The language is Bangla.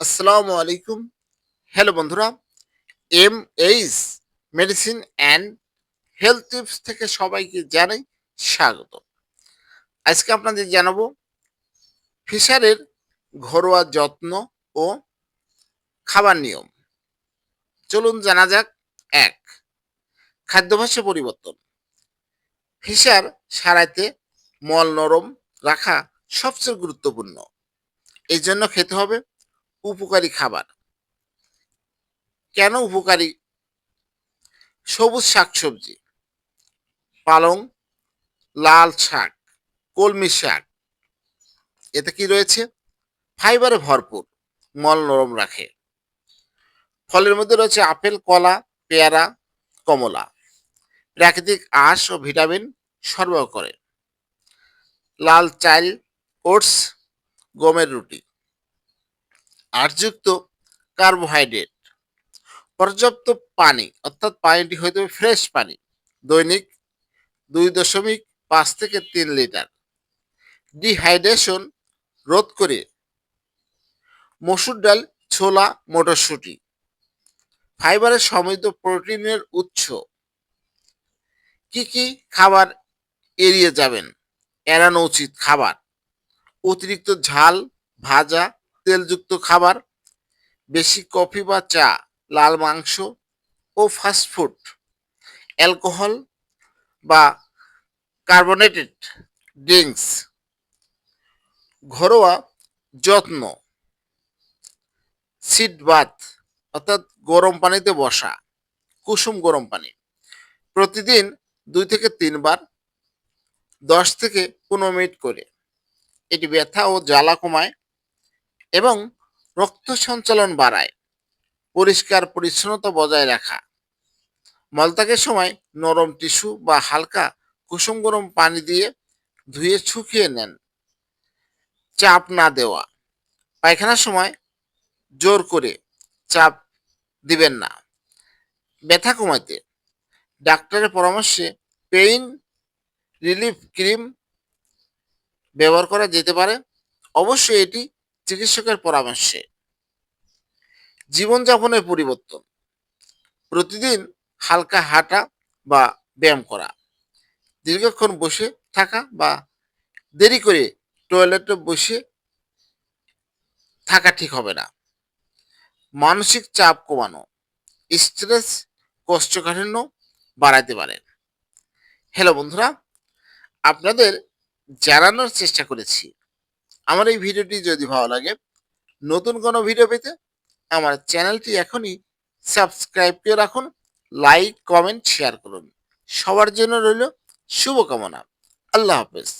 আসসালামু আলাইকুম। হ্যালো বন্ধুরা M H medicine and health tips থেকে সবাইকে জানাই স্বাগত। আজকে আপনাদের জানাব ফিশারের ঘরোয়া যত্ন ও খাবার নিয়ম। চলুন জানা যাক, এক, খাদ্যাভ্যাসে পরিবর্তন। ফিশার সারাইতে মল নরম রাখা সবচেয়ে গুরুত্বপূর্ণ। এই জন্য খেতে হবে উপকারী খাবার। কেন উপকারী? সবুজ শাকসবজি, পালং, লাল শাক, কলমি শাক, এতে কি রয়েছে? ফাইবারে ভরপুর, মল নরম রাখে। ফলের মধ্যে রয়েছে আপেল, কলা, পেয়ারা, কমলা। প্রাকৃতিক আঁশ ও ভিটামিন সরবরাহ করে। লাল চাল ওটস, গমের রুটি। আটযুক্ত কার্বোহাইড্রেট। পর্যাপ্ত পানি, অর্থাৎ পানিটি হইতে হবে ফ্রেশ পানি, দৈনিক দুই দশমিক পাঁচ থেকে তিন লিটার। ডিহাইড্রেশন রোধ করে মসুর ডাল, ছোলা, মটরশুঁটি। ফাইবারের সমৃদ্ধ প্রোটিনের উৎস। কি কি খাবার এড়িয়ে যাবেন? এড়ানো উচিত খাবার। অতিরিক্ত ঝাল, ভাজা তেলযুক্ত খাবার, বেশি কফি বা চা, লাল মাংস ও ফাস্টফুড অ্যালকোহল বা কার্বনেটেড ড্রিঙ্কস ঘরোয়া যত্ন সিট বাথ অর্থাৎ গরম পানিতে বসা, কুসুম গরম পানি। প্রতিদিন দুই থেকে তিনবার, দশ থেকে পনেরো মিনিট করে। এটি ব্যথা ও জ্বালা কমায় এবং রক্ত সঞ্চালন বাড়ায়, পরিষ্কার পরিচ্ছন্নতা বজায় রাখা। মলত্যাগের সময় নরম টিস্যু বা হালকা কুসুম গরম পানি দিয়ে ধুয়ে শুকিয়ে নেন। চাপ না দেওয়া। পায়খানার সময় জোর করে চাপ দিবেন না। ব্যথা কমাতে ডাক্তারের পরামর্শে পেইন রিলিফ ক্রিম ব্যবহার করা যেতে পারে। অবশ্যই এটি চিকিৎসকের পরামর্শে। জীবনযাপনের পরিবর্তন। প্রতিদিন হালকা হাঁটা বা ব্যায়াম করা। দীর্ঘক্ষণ বসে থাকা বা দেরি করে টয়লেটে বসে থাকা ঠিক হবে না। মানসিক চাপ কমানো। স্ট্রেস, কষ্টকাঠিন্য বাড়াইতে পারেন। হ্যালো বন্ধুরা, আপনাদের জানানোর চেষ্টা করেছি। আমার এই ভিডিওটি যদি ভালো লাগে, নতুন কোনো ভিডিও পেতে আমার চ্যানেলটি এখনই সাবস্ক্রাইব করে রাখুন লাইক কমেন্ট শেয়ার করুন। সবার জন্য রইল শুভকামনা। আল্লাহ হাফেজ।